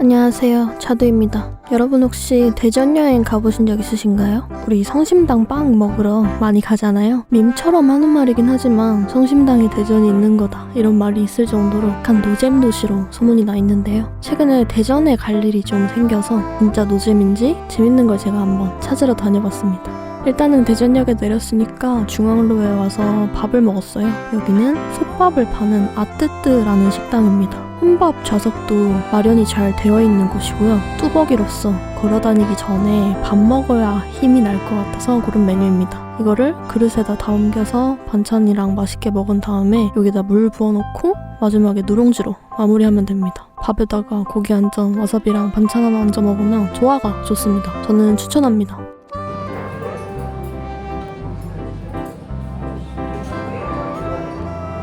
안녕하세요. 자두입니다. 여러분 혹시 대전 여행 가보신 적 있으신가요? 우리 성심당 빵 먹으러 많이 가잖아요. 밈처럼 하는 말이긴 하지만 성심당에 대전이 있는 거다 이런 말이 있을 정도로 약간 노잼 도시로 소문이 나 있는데요. 최근에 대전에 갈 일이 좀 생겨서 진짜 노잼인지 재밌는 걸 제가 한번 찾으러 다녀봤습니다. 일단은 대전역에 내렸으니까 중앙로에 와서 밥을 먹었어요. 여기는 솥밥을 파는 아뜨뜨라는 식당입니다. 혼밥 좌석도 마련이 잘 되어 있는 곳이고요. 뚜벅이로서 걸어다니기 전에 밥 먹어야 힘이 날 것 같아서 고른 메뉴입니다. 이거를 그릇에다 다 옮겨서 반찬이랑 맛있게 먹은 다음에 여기다 물 부어놓고 마지막에 누룽지로 마무리하면 됩니다. 밥에다가 고기 한 점, 와사비랑 반찬 하나 얹어 먹으면 조화가 좋습니다. 저는 추천합니다.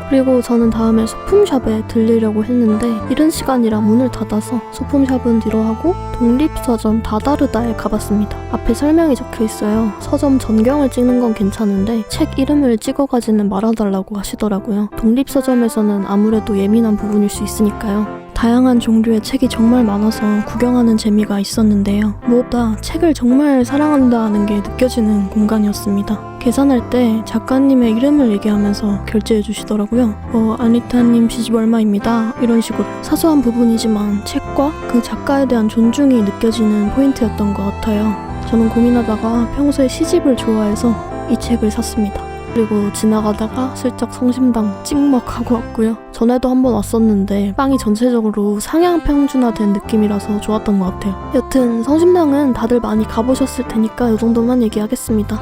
그리고 저는 다음에 소품샵에 들리려고 했는데 이른 시간이라 문을 닫아서 소품샵은 뒤로 하고 독립서점 다다르다에 가봤습니다. 앞에 설명이 적혀 있어요. 서점 전경을 찍는 건 괜찮은데 책 이름을 찍어가지는 말아달라고 하시더라고요. 독립서점에서는 아무래도 예민한 부분일 수 있으니까요. 다양한 종류의 책이 정말 많아서 구경하는 재미가 있었는데요. 무엇보다 책을 정말 사랑한다는 게 느껴지는 공간이었습니다. 계산할 때 작가님의 이름을 얘기하면서 결제해 주시더라고요. 어, 아니타님 시집 얼마입니다. 이런 식으로 사소한 부분이지만 책과 그 작가에 대한 존중이 느껴지는 포인트였던 것 같아요. 저는 고민하다가 평소에 시집을 좋아해서 이 책을 샀습니다. 그리고 지나가다가 슬쩍 성심당 찍먹하고 왔고요. 전에도 한 번 왔었는데 빵이 전체적으로 상향 평준화된 느낌이라서 좋았던 것 같아요. 여튼 성심당은 다들 많이 가보셨을 테니까 이 정도만 얘기하겠습니다.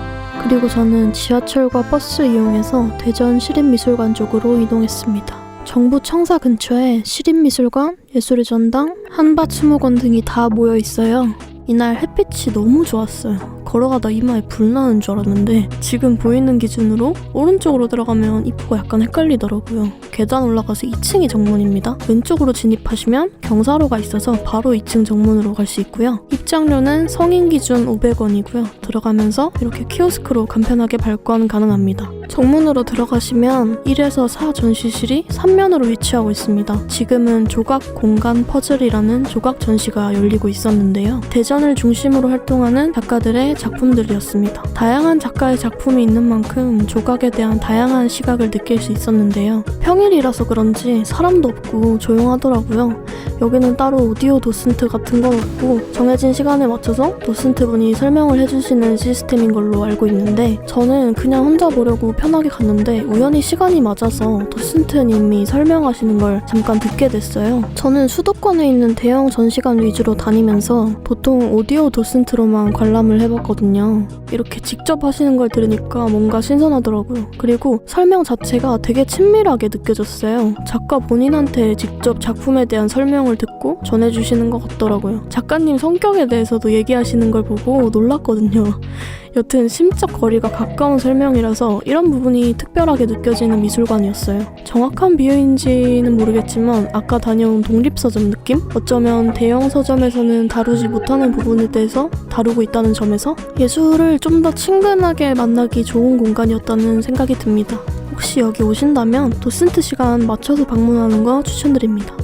그리고 저는 지하철과 버스 이용해서 대전 시립미술관 쪽으로 이동했습니다. 정부 청사 근처에 시립미술관, 예술의 전당, 한밭수목원 등이 다 모여 있어요. 이날 햇빛이 너무 좋았어요. 걸어가다 이마에 불 나는 줄 알았는데 지금 보이는 기준으로 오른쪽으로 들어가면 입구가 약간 헷갈리더라고요. 계단 올라가서 2층이 정문입니다. 왼쪽으로 진입하시면 경사로가 있어서 바로 2층 정문으로 갈 수 있고요. 입장료는 성인 기준 500원이고요. 들어가면서 이렇게 키오스크로 간편하게 발권 가능합니다. 정문으로 들어가시면 1에서 4 전시실이 3면으로 위치하고 있습니다. 지금은 조각 공간 퍼즐이라는 조각 전시가 열리고 있었는데요. 대전을 중심 으로 활동하는 작가들의 작품들이었습니다. 다양한 작가의 작품이 있는 만큼 조각에 대한 다양한 시각을 느낄 수 있었는데요. 평일이라서 그런지 사람도 없고 조용하더라고요. 여기는 따로 오디오 도슨트 같은 건 없고 정해진 시간에 맞춰서 도슨트 분이 설명을 해주시는 시스템인 걸로 알고 있는데 저는 그냥 혼자 보려고 편하게 갔는데 우연히 시간이 맞아서 도슨트님이 설명하시는 걸 잠깐 듣게 됐어요. 저는 수도권에 있는 대형 전시관 위주로 다니면서 보통 오디오 도슨트로만 관람을 해봤거든요. 이렇게 직접 하시는 걸 들으니까 뭔가 신선하더라고요. 그리고 설명 자체가 되게 친밀하게 느껴졌어요. 작가 본인한테 직접 작품에 대한 설명을 듣고 전해주시는 것 같더라고요. 작가님 성격에 대해서도 얘기하시는 걸 보고 놀랐거든요. 여튼 심적 거리가 가까운 설명이라서 이런 부분이 특별하게 느껴지는 미술관이었어요. 정확한 비유인지는 모르겠지만 아까 다녀온 독립서점 느낌? 어쩌면 대형 서점에서는 다루지 못하는 부분에 대해서 다루고 있다는 점에서 예술을 좀 더 친근하게 만나기 좋은 공간이었다는 생각이 듭니다. 혹시 여기 오신다면 도슨트 시간 맞춰서 방문하는 거 추천드립니다.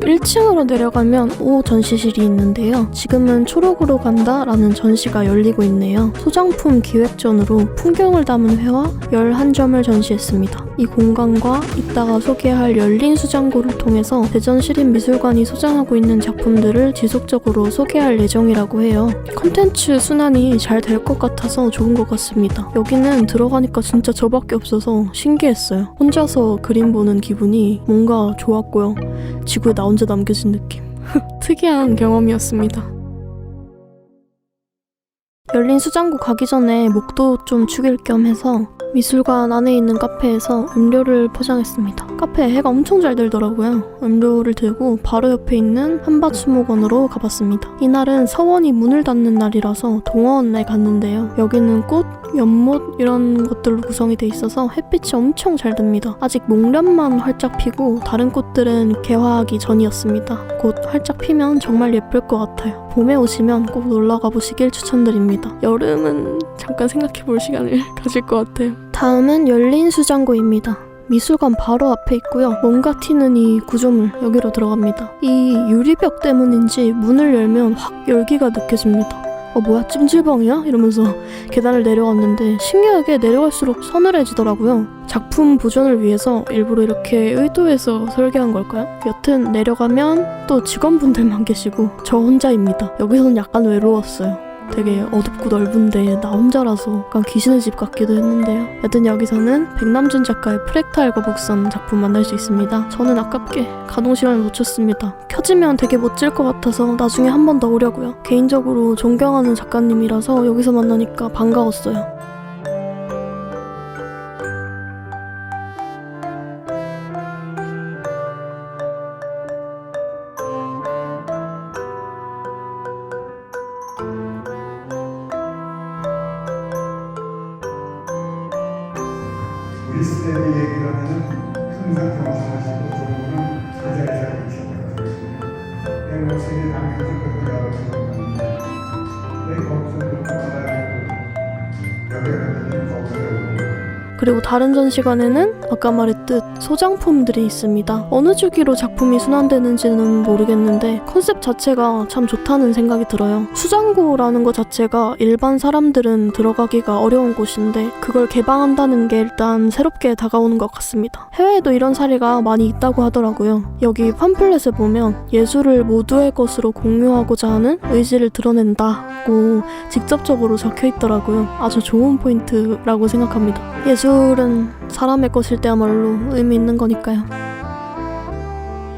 1층으로 내려가면 오 전시실이 있는데요. 지금은 초록으로 간다 라는 전시가 열리고 있네요. 소장품 기획전으로 풍경을 담은 회화 11점을 전시했습니다. 이 공간과 이따가 소개할 열린 수장고를 통해서 대전 시립미술관이 소장하고 있는 작품들을 지속적으로 소개할 예정이라고 해요. 컨텐츠 순환이 잘 될 것 같아서 좋은 것 같습니다. 여기는 들어가니까 진짜 저밖에 없어서 신기했어요. 혼자서 그림 보는 기분이 뭔가 좋았고요. 지구에 나 혼자 남겨진 느낌. 특이한 경험이었습니다. 열린 수장고 가기 전에 목도 좀 축일 겸 해서 미술관 안에 있는 카페에서 음료를 포장했습니다. 카페에 해가 엄청 잘 들더라고요. 음료를 들고 바로 옆에 있는 한밭수목원으로 가봤습니다. 이날은 서원이 문을 닫는 날이라서 동화원에 갔는데요. 여기는 꽃, 연못 이런 것들로 구성이 돼 있어서 햇빛이 엄청 잘 듭니다. 아직 목련만 활짝 피고 다른 꽃들은 개화하기 전이었습니다. 곧 활짝 피면 정말 예쁠 것 같아요. 봄에 오시면 꼭 놀러 가보시길 추천드립니다. 여름은 잠깐 생각해 볼 시간을 가질 것 같아요. 다음은 열린 수장고입니다. 미술관 바로 앞에 있고요. 뭔가 튀는 이 구조물 여기로 들어갑니다. 이 유리벽 때문인지 문을 열면 확 열기가 느껴집니다. 어 뭐야 찜질방이야? 이러면서 계단을 내려왔는데 신기하게 내려갈수록 서늘해지더라고요. 작품 보존을 위해서 일부러 이렇게 의도해서 설계한 걸까요? 여튼 내려가면 또 직원분들만 계시고 저 혼자입니다. 여기서는 약간 외로웠어요. 되게 어둡고 넓은데 나 혼자라서 약간 귀신의 집 같기도 했는데요. 여튼 여기서는 백남준 작가의 프랙탈과 복선 작품 만날 수 있습니다. 저는 아깝게 가동 시간을 놓쳤습니다. 켜지면 되게 멋질 것 같아서 나중에 한 번 더 오려고요. 개인적으로 존경하는 작가님이라서 여기서 만나니까 반가웠어요. 우리 시대의 얘기를 하면 항상 경성하시고 좋은 그 자리에 살고 계십니다. 내가 세계 당에서 그렇게 알아보셨는 그리고 다른 전 시간에는 아까 말했듯 소장품들이 있습니다. 어느 주기로 작품이 순환되는지는 모르겠는데 컨셉 자체가 참 좋다는 생각이 들어요. 수장고라는 것 자체가 일반 사람들은 들어가기가 어려운 곳인데 그걸 개방한다는 게 일단 새롭게 다가오는 것 같습니다. 해외에도 이런 사례가 많이 있다고 하더라고요. 여기 팜플렛에 보면 예술을 모두의 것으로 공유하고자 하는 의지를 드러낸다고 직접적으로 적혀 있더라고요. 아주 좋은 포인트라고 생각합니다. 예술 은 사람의 것일 때야말로 의미 있는 거니까요.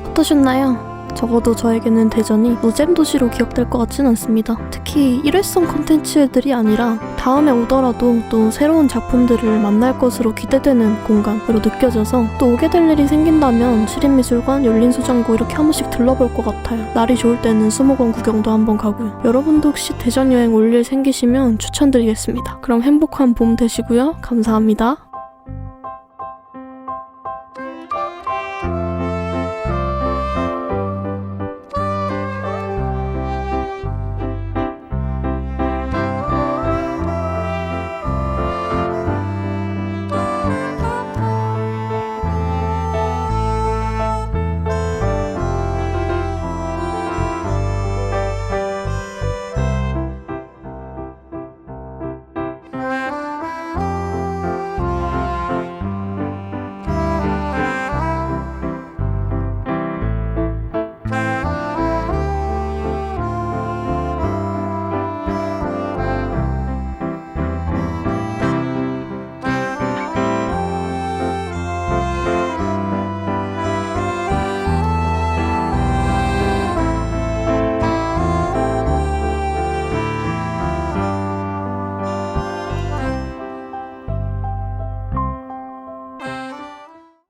어떠셨나요? 적어도 저에게는 대전이 노잼 도시로 기억될 것 같진 않습니다. 특히 일회성 콘텐츠들이 아니라 다음에 오더라도 또 새로운 작품들을 만날 것으로 기대되는 공간으로 느껴져서 또 오게 될 일이 생긴다면 시립미술관, 열린소장고 이렇게 한 번씩 들러볼 것 같아요. 날이 좋을 때는 수목원 구경도 한번 가고요. 여러분도 혹시 대전 여행 올 일 생기시면 추천드리겠습니다. 그럼 행복한 봄 되시고요. 감사합니다.